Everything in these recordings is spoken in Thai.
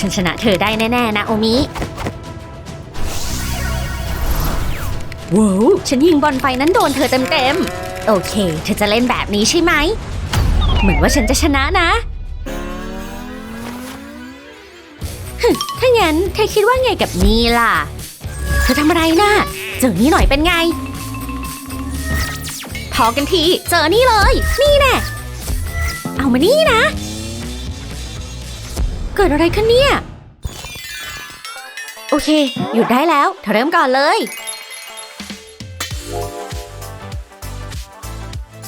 ฉันชนะเธอได้แน่ ๆ นะโอมิว้าวฉันยิงบอลไฟนั้นโดนเธอเต็มๆ โอเค เธอจะเล่นแบบนี้ใช่ไหม เหมือนว่าฉันจะชนะนะฮึถ้างั้นเธอคิดว่าไงกับนี่ล่ะ เธอทำอะไรนะ่ะ เจอนี่หน่อยเป็นไง พอกันที เจอนี่เลย นี่แน่เอามานี่นะ เกิดอะไรขึ้นเนี่ย โอเค หยุดได้แล้วเธอเริ่มก่อนเลย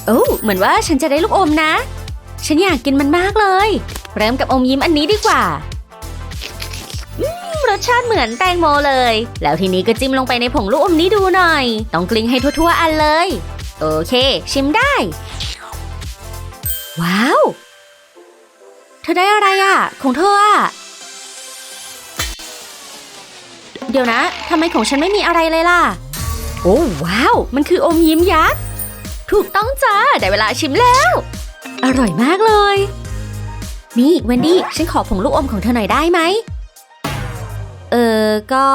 โอ้เหมือนว่าฉันจะได้ลูกอมนะ ฉันอยากกินมันมากเลย เริ่มกับอมยิ้มอันนี้ดีกว่าอรสชาติเหมือนแตงโมเลย แล้วทีนี้ก็จิ้มลงไปในผงลูกอมนี้ดูหน่อย ต้องกลิ้งให้ทั่วๆอันเลย โอเค ชิมได้ ว้าว ธอได้อะไรอะ ของเธออะ เดี๋ยวนะทำไมของฉันไม่มีอะไรเลยล่ะ โอ้ว้าว มันคืออมยิ้มยักษ์ ถูกต้องจ้า ได้เวลาชิมแล้ว อร่อยมากเลย นี่เวนดี้ฉันขอผงลูกอมของเธอหน่อยได้ไหม เออ ก็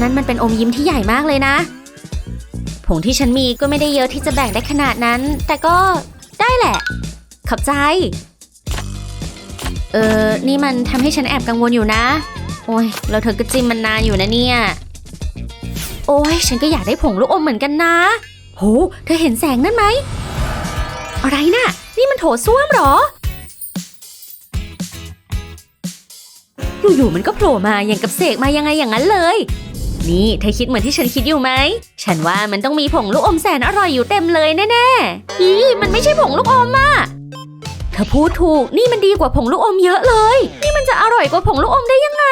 นั่นมันเป็นอมยิ้มที่ใหญ่มากเลยนะ ผงที่ฉันมีก็ไม่ได้เยอะที่จะแบ่งได้ขนาดนั้น แต่ก็ได้แหละ ขอบใจ เออ นี่มันทำให้ฉันแอบกังวลอยู่นะ โอ้ยแล้วเธอก็จิ้มมันนานอยู่นะเนี่ย โอ้ยฉันก็อยากได้ผงลูกอมเหมือนกันนะ โห เธอเห็นแสงนั่นไหม อะไรน่ะ นี่มันโถส้วมเหรอ อยู่ๆมันก็โผล่มาอย่างกับเสกมายังไงอย่างนั้นเลย นี่เธอคิดเหมือนที่ฉันคิดอยู่ไหม ฉันว่ามันต้องมีผงลูกอมแสนอร่อยอยู่เต็มเลยแน่ๆอีมันไม่ใช่ผงลูกอมอะ อพูดถูกนี่มันดีกว่าผงลูกอมเยอะเลย นี่มันจะอร่อยกว่าผงลูกอมได้ยังไง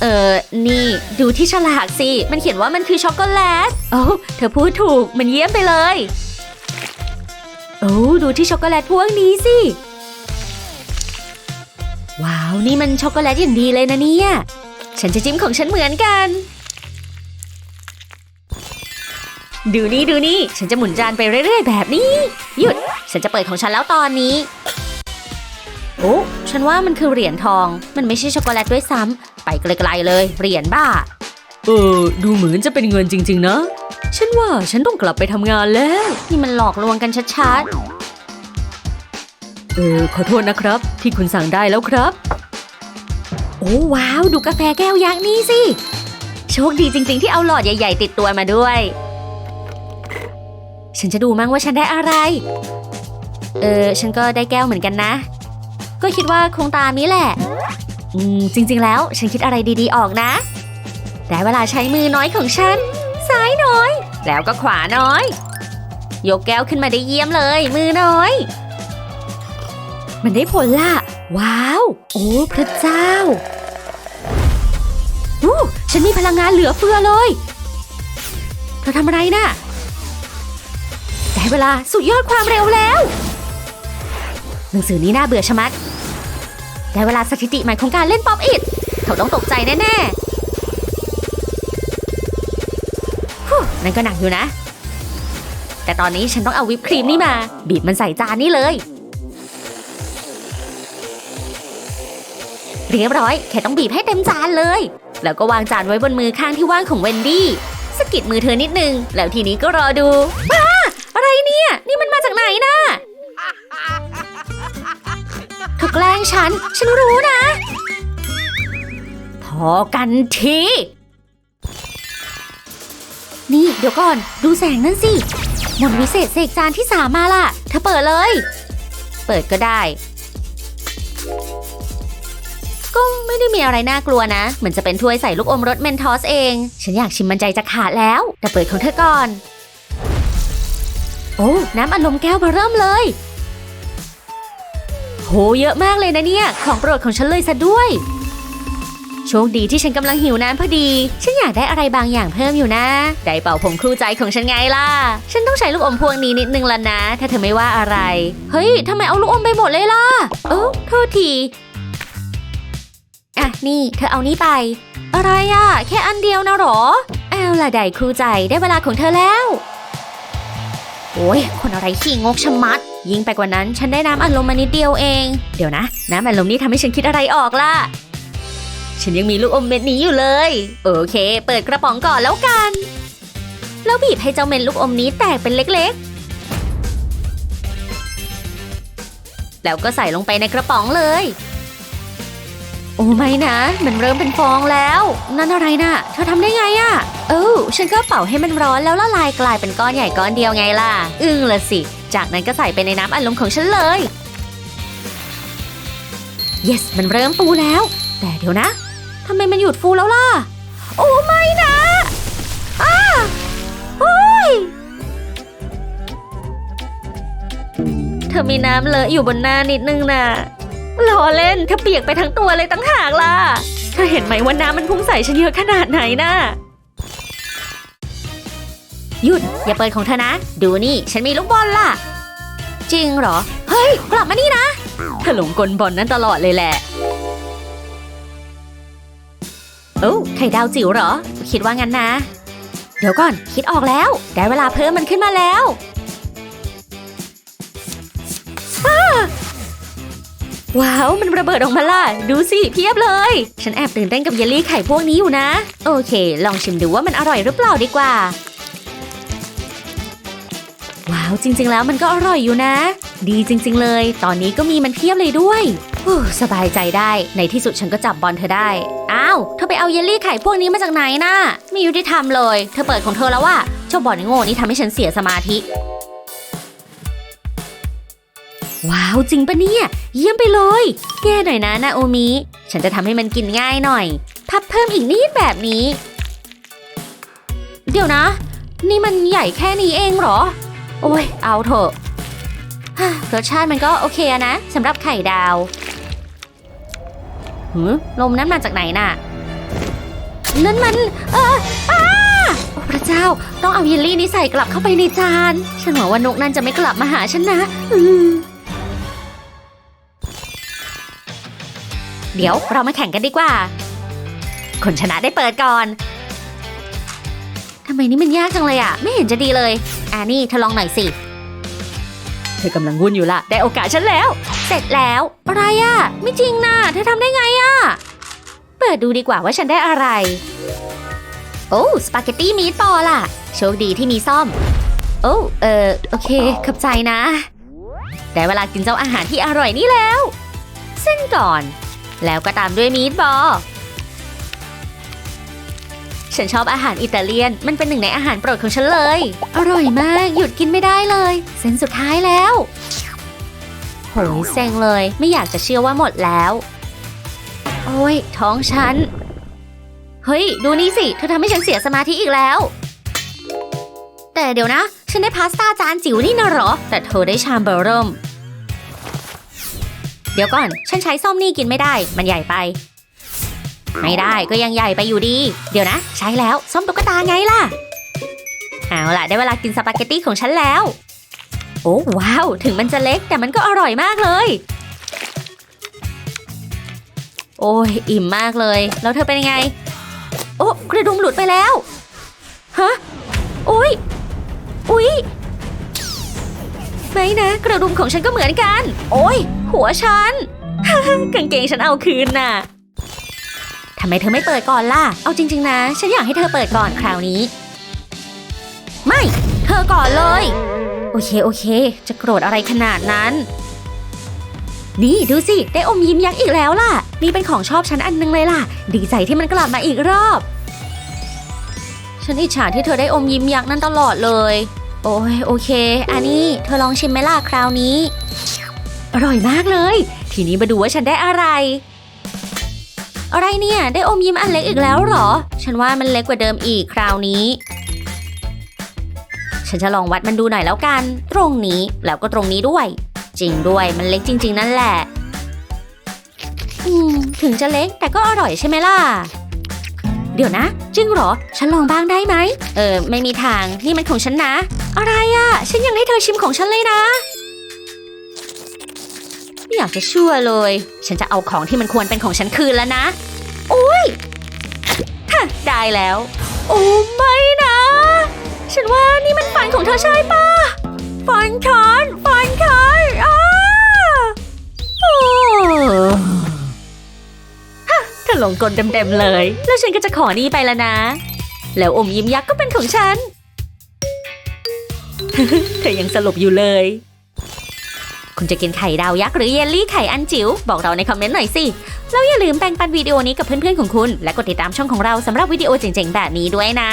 เออนี่ดูที่ฉลากสิ มันเขียนว่ามันคือช็อกโกแลตโอ้เธอพูดถูกมันเยี่ยมไปเลยโอ้ดูที่ช็อกโกแลตพวกนี้สิ ว้าว นี่มันช็อกโกแลตอย่างดีเลยนะเนี่ย ฉันจะจิ้มของฉันเหมือนกัน ดูนี่ดูนี่ ฉันจะหมุนจานไปเรื่อย ๆ แบบนี้ หยุด ฉันจะเปิดของฉันแล้วตอนนี้ โอ้ฉันว่ามันคือเหรียญทอง มันไม่ใช่ช็อกโกแลตด้วยซ้ำไปไกลๆเลย เหรียญบ้า เออ ดูเหมือนจะเป็นเงินจริง ๆ นะ ฉันว่าฉันต้องกลับไปทำงานแล้ว นี่มันหลอกลวงกันชัดเออ ขอโทษนะครับ ที่คุณสั่งได้แล้วครับๆโอ้ว้าว ดูกาแฟแก้วยักษ์นี่สิ โชคดีจริง ๆ ที่เอาหลอดใหญ่ ๆ ติดตัวมาด้วย ฉันจะดูมั่งว่าฉันได้อะไร เออ ฉันก็ได้แก้วเหมือนกันนะ ก็คิดว่าคงตามนี้แหละ อืม จริง ๆ แล้ว ฉันคิดอะไรดีๆออกนะ ได้เวลาใช้มือน้อยของฉัน ซ้ายน้อย แล้วก็ขวาน้อย ยกแก้วขึ้นมาได้เยี่ยมเลย มือน้อย มันได้ผลล่ะ ว้าว โอ้ พระเจ้าอู้ฉันมีพลังงานเหลือเฟือเลย เธอทำอะไรน่ะ ได้เวลาสุดยอดความเร็วแล้ว หนังสือนี้น่าเบื่อชะมัด ได้เวลาสถิติใหม่ของการเล่นป๊อปอิดเขาต้องตกใจแน่ๆฮู้นั่นก็หนักอยู่นะ แต่ตอนนี้ฉันต้องเอาวิปครีมนี่มา บีบมันใส่จานนี่เลย เรียบร้อย แค่ต้องบีบให้เต็มจานเลย แล้วก็วางจานไว้บนมือข้างที่ว่างของเวนดี้สกิดมือเธอนิดนึง แล้วทีนี้ก็รอดูว้า เนี่ย นี่มันมาจากไหนนะเธอแกล้งฉัน ฉันรู้นะ พอกันที นี่เดี๋ยวก่อน ดูแสงนั่นสิ มนวิเศษเสกจานที่สามมาล่ะ เธอเปิดเลย เปิดก็ได้ ก็ไม่ได้มีอะไรน่ากลัวนะ เหมือนจะเป็นถ้วยใส่ลูกอมรสเมนทอสเอง ฉันอยากชิมมันใจจะขาดแล้ว แต่เปิดของเธอก่อน โอ้ น้ำอัดลมแก้วเบอร์เริ่มเลย โห เยอะมากเลยนะเนี่ย ของโปรดของฉันเลยซะด้วย โชคดีที่ฉันกำลังหิวน้ำพอดี ฉันอยากได้อะไรบางอย่างเพิ่มอยู่นะ ได้เป่าผมคู่ใจของฉันไงล่ะ ฉันต้องใช้ลูกอมพวงนี้นิดนึงละนะ ถ้าเธอไม่ว่าอะไร เฮ้ยทำไมเอาลูกอมไปหมดเลยล่ะเออโทษที อะ นี่ เธอเอานี่ไป อะไรอะแค่อันเดียวนะหรอ เอาล่ะได้ครูใจ ได้เวลาของเธอแล้ว โอ้ยคนอะไรขี้งกชะมัด ยิ่งไปกว่านั้นฉันได้น้ำอัดลมมานิดเดียวเอง เดี๋ยวนะ น้ำอัดลมนี่ทำให้ฉันคิดอะไรออกล่ะ ฉันยังมีลูกอมเม็ดนี้อยู่เลย โอเค เปิดกระป๋องก่อนแล้วกัน แล้วบีบให้เจ้าเม็ดลูกอมนี้แตกเป็นเล็กๆ แล้วก็ใส่ลงไปในกระป๋องเลย โอ้ไม่นะ มันเริ่มเป็นฟองแล้ว นั่นอะไรนะ่ะ เธอทำได้ไงอะ่ะ เออฉันก็เป่าให้มันร้อนแล้วละลายกลายเป็นก้อนใหญ่ก้อนเดียวไงล่ะ อึ้งละสิ จากนั้นก็ใส่ไปในน้ำอัดลมของฉันเลย yes มันเริ่มฟูแล้ว แต่เดี๋ยวนะทำไมมันหยุดฟูแล้วล่ะ โอ้ไม่นะอ้าโอ้ยเธอมีน้ำเลอะอยู่บนหน้านิดนึงน่ะ ล้อเล่นเธอเปียกไปทั้งตัวเลยตั้งหากล่ะ เธอเห็นไหมว่าน้ำมันพุ่งใส่ฉันเยอะขนาดไหนน่ะ หยุด อย่าเปิดของเธอนะ ดูนี่ ฉันมีลูกบอลล่ะ จริงเหรอ เฮ้ย กลับมานี่นะ เธอหลงกลบอลนั่นตลอดเลยแหละโอ้ไข่ดาวจิ๋วเหรอ คิดว่างั้นนะ เดี๋ยวก่อน คิดออกแล้ว ได้เวลาเพิ่มมันขึ้นมาแล้ว ว้าว มันระเบิดออกมาล่ะ ดูสิเพียบเลย ฉันแอบตื่นเต้นกับเยลลี่ไข่พวกนี้อยู่นะ โอเค ลองชิมดูว่ามันอร่อยหรือเปล่าดีกว่า ว้าว จริง ๆ แล้วมันก็อร่อยอยู่นะ ดีจริง ๆ เลย ตอนนี้ก็มีมันเพียบเลยด้วยอู้สบายใจได้ ในที่สุดฉันก็จับบอลเธอได้ อ้าว เธอไปเอาเยลลี่ไข่พวกนี้มาจากไหนน่ะไม่ยุติธรรมเลย เธอเปิดของเธอแล้วว่าเจ้าบอลโง่นี่ทำให้ฉันเสียสมาธิ ว้าวจริงปะเนี่ย เยี่ยมไปเลยแย่หน่อยนะนาโอมิ ฉันจะทำให้มันกินง่ายหน่อย พับเพิ่มอีกนิดแบบนี้ เดี๋ยวนะ นี่มันใหญ่แค่นี้เองเหรอ โอ้ย เอาเถอะรสชาติมันก็โอเคนะสำหรับไข่ดาวหือลมนั้นมาจากไหนน่ะ นั่นมัน เอออ้าพระเจ้า ต้องเอาเยลลี่นี้ใส่กลับเข้าไปในจาน ฉันหวังว่านกนั่นจะไม่กลับมาหาฉันนะ อื เดี๋ยวเรามาแข่งกันดีกว่า คนชนะได้เปิดก่อนทำไมนี่มันยากจังเลยอะไม่เห็นจะดีเลยอ่านี่เธอลองหน่อยสิ เธอกำลังวุ่นอยู่ละได้โอกาสฉันแล้ว เสร็จแล้วอะไรอะไม่จริงนะเธอทำได้ไงอะเปิดดูดีกว่าว่าฉันได้อะไร โอ้สปาเกตตี้มีดบอลล่ะ โชคดีที่มีซ่อม โอ้เออโอเคขอบใจนะได้เวลากินเจ้าอาหารที่อร่อยนี่แล้ว เส้นก่อน แล้วก็ตามด้วยมีดบอลฉันชอบอาหารอิตาเลียน มันเป็นหนึ่งในอาหารโปรดของฉันเลย อร่อยมาก หยุดกินไม่ได้เลย เส้นสุดท้ายแล้ว โหยเซ็งเลย ไม่อยากจะเชื่อว่าหมดแล้ว โอ้ย ท้องฉัน เฮ้ย ดูนี่สิ เธอทำให้ฉันเสียสมาธิอีกแล้ว แต่เดี๋ยวนะ ฉันได้พาสต้าจานจิ๋วนี่นะเหรอ แต่เธอได้ชามเบอร์เริ่มเดี๋ยวก่อน ฉันใช้ส้อมนี่กินไม่ได้ มันใหญ่ไป ไม่ได้ก็ยังใหญ่ไปอยู่ดี เดี๋ยวนะ ใช้แล้วส้มตุ๊กตาไงล่ะ เอาล่ะ ได้เวลากินสปาเกตตี้ของฉันแล้ว โอ้ว้าว ถึงมันจะเล็กแต่มันก็อร่อยมากเลย โอ้ยอิ่มมากเลย แล้วเธอเป็นยังไง โอ้กระดุมหลุดไปแล้ว ฮะ โอ้ยอุ๊ย ไม่นะกระดุมของฉันก็เหมือนกัน โอ้ย หัวฉัน กางเกงฉันเอาคืนน่ะทำไมเธอไม่เปิดก่อนล่ะ เอาจริง ๆ นะ ฉันอยากให้เธอเปิดก่อนคราวนี้ ไม่ เธอก่อนเลย โอเค โอเค จะโกรธอะไรขนาดนั้น นี่ดูสิ ได้อมยิ้มยักษ์อีกแล้วล่ะ นี่เป็นของชอบฉันอันนึงเลยล่ะ ดีใจที่มันกลับมาอีกรอบ ฉันอิจฉาที่เธอได้อมยิ้มยักษ์นั่นตลอดเลย โอ้ยโอเค อันนี้เธอลองชิมไหมล่ะคราวนี้ อร่อยมากเลย ทีนี้มาดูว่าฉันได้อะไร อะไรเนี่ย ได้อมยิ้มอันเล็กอีกแล้วหรอ ฉันว่ามันเล็กกว่าเดิมอีกคราวนี้ ฉันจะลองวัดมันดูหน่อยแล้วกัน ตรงนี้แล้วก็ตรงนี้ด้วย จริงด้วยมันเล็กจริง ๆ นั่นแหละถึงจะเล็กแต่ก็อร่อยใช่ไหมล่ะ เดี๋ยวนะ จริงเหรอ ฉันลองบ้างได้ไหม เออ ไม่มีทาง นี่มันของฉันนะ อะไรอะ่ะ ฉันยังให้เธอชิมของฉันเลยนะ ไม่อยากจะเชื่อเลย ฉันจะเอาของที่มันควรเป็นของฉันคืนแล้วนะ โอ้ยฮะได้แล้ว โอ้ไม่นะ ฉันว่านี่มันฝันของเธอใช่ปะฟันฉันฟันฉันอ้าโอ้ฮะ หลงกลเต็มๆเลย แล้วฉันก็จะขอนี่ไปแล้วนะ แล้วอมยิ้มยักษ์ก็เป็นของฉัน เธอยังสลบอยู่เลย คุณจะกินไข่ดาวยักษ์หรือเยลลี่ไข่อันจิ๋วบอกเราในคอมเมนต์หน่อยสิ แล้วอย่าลืมแบ่งปันวิดีโอนี้กับเพื่อนๆของคุณ และกดติดตามช่องของเราสำหรับวิดีโอเจ๋งๆแบบนี้ด้วยนะ